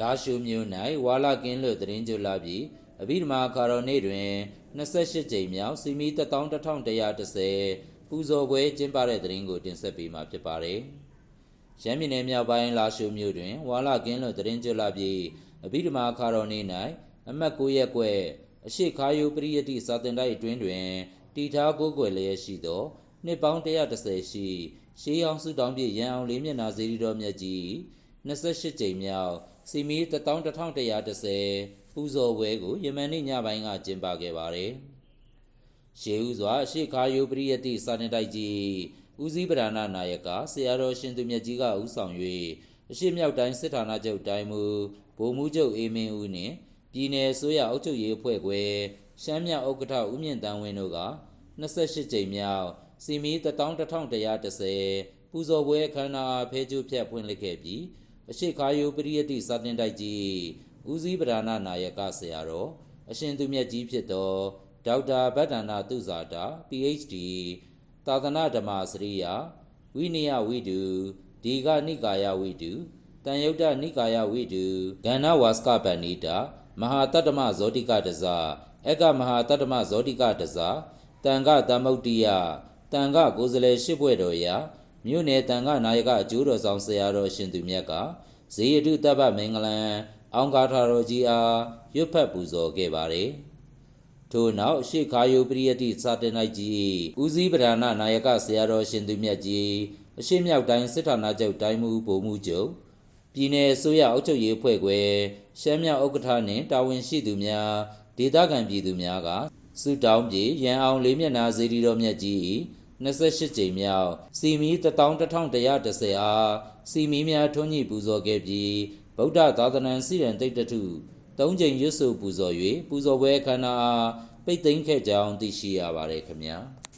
လာရှုမြို့၌ဝါလာကင်းလွတ်သတင်းကြွလာပြီးအဘိဓမ္မာခါတော်နေ့တွင်28ကြိမ်မြောက်စီမီ11130ပူဇော်ပွဲကျင်းပတဲ့သတင်းကိုတင်ဆက်ပေးမှာဖြစ်ပါတယ်။ရန်ပြည်နယ်မြောက်ပိုင်းလာရှုမြို့တွင်ဝါလာကင်းလွတ်သတင်းကြွလာပြီးအဘိဓမ္မာခါတော်နေ့၌အမတ်9ရက်ကွယ်အရှိခါယုပရိယတိစာတင်တိုက်အတွင်းတွင်တီထားကိုးကွယ်လျက်ရှိသောနှစ်ပေါင်း130ရှိရှေးအောင်စုတောင်းပြည့်ရန်အောင်လေးမျက်နာဇေဒီတော်မြတ်ကြီး 28ကြိမ်မြောက်စီမီ11130ပူဇော်ပွဲကိုယမန်နေ့ညပိုင်းကကျင်းပခဲ့ပါတယ်။ရှေးဥစွာအရှိခါယုပရိယတိစာတင်တိုက်ကြီးဦးစည်းပဓာနာနာယကဆရာတော်ရှင်သူမြတ်ကြီးကဦးဆောင်၍အရှိမြောက်တိုင်းစစ်ဌာနချုပ်တိုင်းမူဗိုလ်မှူးချုပ်အေးမင်းဦးနှင့်ပြည်내ဆိုရအုပ်ချုပ်ရေးအဖွဲ့ခွဲရှမ်းမြောက်ဥက္ကဋ္ဌဦးမြင့်တန်းဝင်းတို့က28ကြိမ်မြောက်စီမီ11130ပူဇော်ပွဲအခမ်းအနားဖဲကျိုးဖြတ်ဖွင့်လှစ်ခဲ့ပြီး အရှိခါယုပရိယတိစာတင်တိုက်ကြီးဦးစည်းပဓာနာနာယကဆရာတော်အရှင်သူမြတ်ကြီးဖြစ်သောဒေါက်တာဗတ္တနာသူဇာတာ PhD သာသနာဓမ္မစရိယဝိနည်းဝိတုဒီဂနိကာယဝိတုတန်ယုတ်တနိကာယဝိတုဂန္နဝါစကပဏိတာမဟာတတ္တမဇောတိကတဇအက္ကမဟာတတ္တမဇောတိကတဇတန်ခသမုတ်တိယတန်ခကိုယ်စလဲရှစ်ဘွဲ့တော်ရာ မြို့နယ်တန်ခနာယကအကျိုးတော်ဆောင်ဆရာတော်ရှင်သူမြတ်ကဇေယတုတပ္ပမင်္ဂလံအောင်ကာထာတော်ကြီးအားရွတ်ဖတ်ပူဇော်ခဲ့ပါတယ်ထို့နောက်ရှေခါယုပရိယတိစာတင်လိုက်ကြီးဦးစည်းပဓာနာနာယကဆရာတော်ရှင်သူမြတ်ကြီးအရှိမြောက်တိုင်းစစ်ဌာနချုပ်တိုင်းမူဗိုလ်မှူးချုပ်ပြည်내ဆိုရအုပ်ချုပ်ရေးအဖွဲ့ခွဲရှမ်းမြောက်ဥက္ကဋ္ဌနှင့်တာဝန်ရှိသူများဒေသခံပြည်သူများကစုတောင်းပြေရန်အောင်လေးမျက်နာဇေဒီတော်မြတ်ကြီး 28ကြိမ်မြောက်စီမီ11130အားစီမီများထွန်းညှိပူဇော်ခဲ့ပြီးဗုဒ္ဓသာသနာစီရန်တိတ်တထု၃ကြိမ်ရွတ်ဆိုပူဇော်၍ပူဇော်ပွဲအခမ်းအနားပိတ်သိမ်းခဲ့ကြောင်းသိရှိရပါတယ်ခင်ဗျာ။